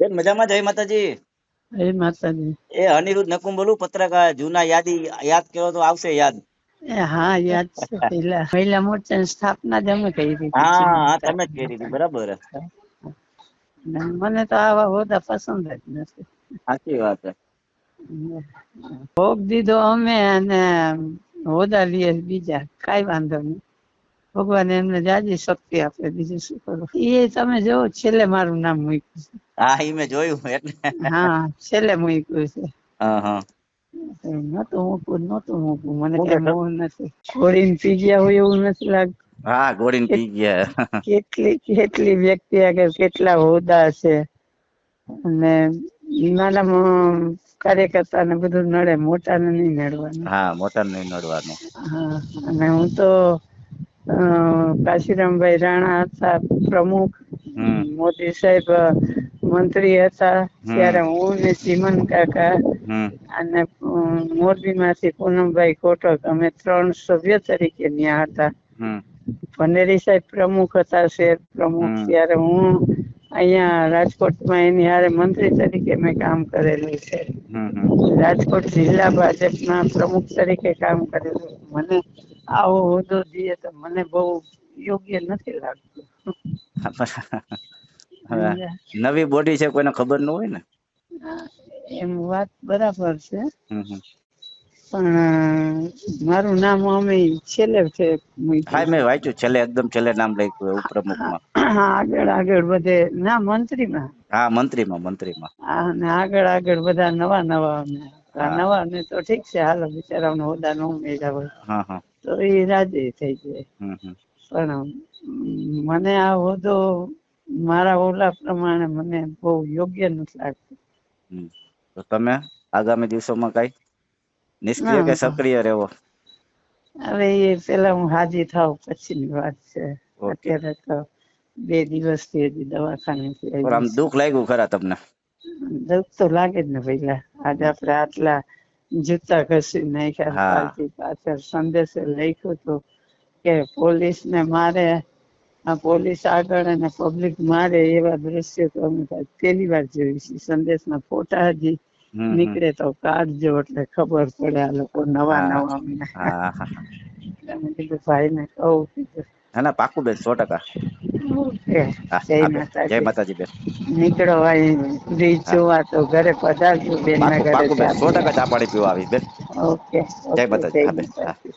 બેન મજામાં જય માતાજી? એ માતાજી. એ અનિરુદ્ધ નકુમ બોલું પત્રકાર જૂના યાદી યાદ કરો તો આવશે યાદ. હા યાદ છે. પહેલા પહેલા મોરચાની સ્થાપના જ અમે કરી હતી હા તમે જ કરી હતી બરાબર. મને તો આવા હોદા પસંદ જ નથી. સાચી વાત છે. ભોગ દીધો અમે અને હોદા લઈએ બીજા કઈ વાંધો નહીં. ભગવાન એમને જાજી શક્તિ આપે બીજું શું કરો? એ તમે જોવો છેલ્લે મારું નામ મૂક્યું છે. હા એ મેં જોયું એટલે. હા છેલ્લે મૂક્યું છે. હા હા. નતું મૂકવું નતું મૂકવું. મને હું કઈ? નથી. છોડીને પી ગયા હોય એવું નથી લાગતું. હા ગોળીને પી ગયા. કેટલી કેટલી વ્યક્તિ આગળ કેટલા હોદા છે. અને નાના કાર્યકર્તા ને બધું નડે મોટા ને નહીં નડવાનું. હા મોટર નહીં નડવાનું. હા અને હું તો કાશીરામભાઈ રાણા હતા પ્રમુખ. મોદી સાહેબ મંત્રી હતા ત્યારે હું ને ચીમન કાકા અને મોરબી માંથી પૂનમભાઈ કોટક અમે ત્રણ સભ્ય તરીકે ન્યા હતા. ભંડેરી સાહેબ પ્રમુખ હતા શહેર પ્રમુખ. ત્યારે હું અહીંયા રાજકોટમાં એની હારે મંત્રી તરીકે મેં કામ કરેલું છે. રાજકોટ જિલ્લા ભાજપના પ્રમુખ તરીકે કામ કરેલું. મને આવો હોદ્દો દઈએ તો મને બહુ યોગ્ય નથી લાગતું. નવી બોડી છે કોઈને ખબર ન હોય ને. એમ વાત બરાબર છે. પણ મારું નામ અમે છેલ્લે છે હા મેં વાંચ્યું છેલ્લે એકદમ છેલ્લે નામ લખ્યું ઉપપ્રમુખમાં હા, આગળ આગળ વધે ના મંત્રીમાં? હા મંત્રીમાં મંત્રીમાં. અને આગળ આગળ બધા નવા નવા અમે. નવા ને તો ઠીક છે હાલો બિચારાઓને હોદ્દા નો મેળા હોય. હા હા. તો એ રાજી થઈ જાય. પણ મને આ હોદ્દો મારા ઓલા પ્રમાણે મને બહુ યોગ્ય નથી લાગતું. તો તમે આગામી દિવસોમાં કઈ નિષ્ક્રિય કે સક્રિય રહેવો? હવે એ પેલા હું હાજી થાવ પછીની વાત છે. અત્યારે તો બે દિવસથી હજી દવાખાને આમ દુઃખ લાગ્યું ખરા તમને? દુઃખ તો લાગે જ ને પેલા આજે આપણે આટલા જૂતા ઘસી નાખ્યા પાછળ સંદેશે લખ્યું તો કે પોલીસ ને મારે આ પોલીસ આગળ અને પબ્લિક મારે એવા દ્રશ્યો તો અમે પહેલી વાર જોયું છે. સંદેશના ફોટા હજી. નીકળે તો કાઢજો એટલે ખબર પડે આ લોકો નવા નવા અમને. મેં કીધું કહું કીધું ના ના પાકું બેન સો ટકા. જય માતાજી. બેન. નીકળો બ્રિજ જોવા તો ઘરે પધારજો બેન ના ઘરે સો ટકા ચા પાણી પીવા આવી બેન. ઓકે જય માતાજી.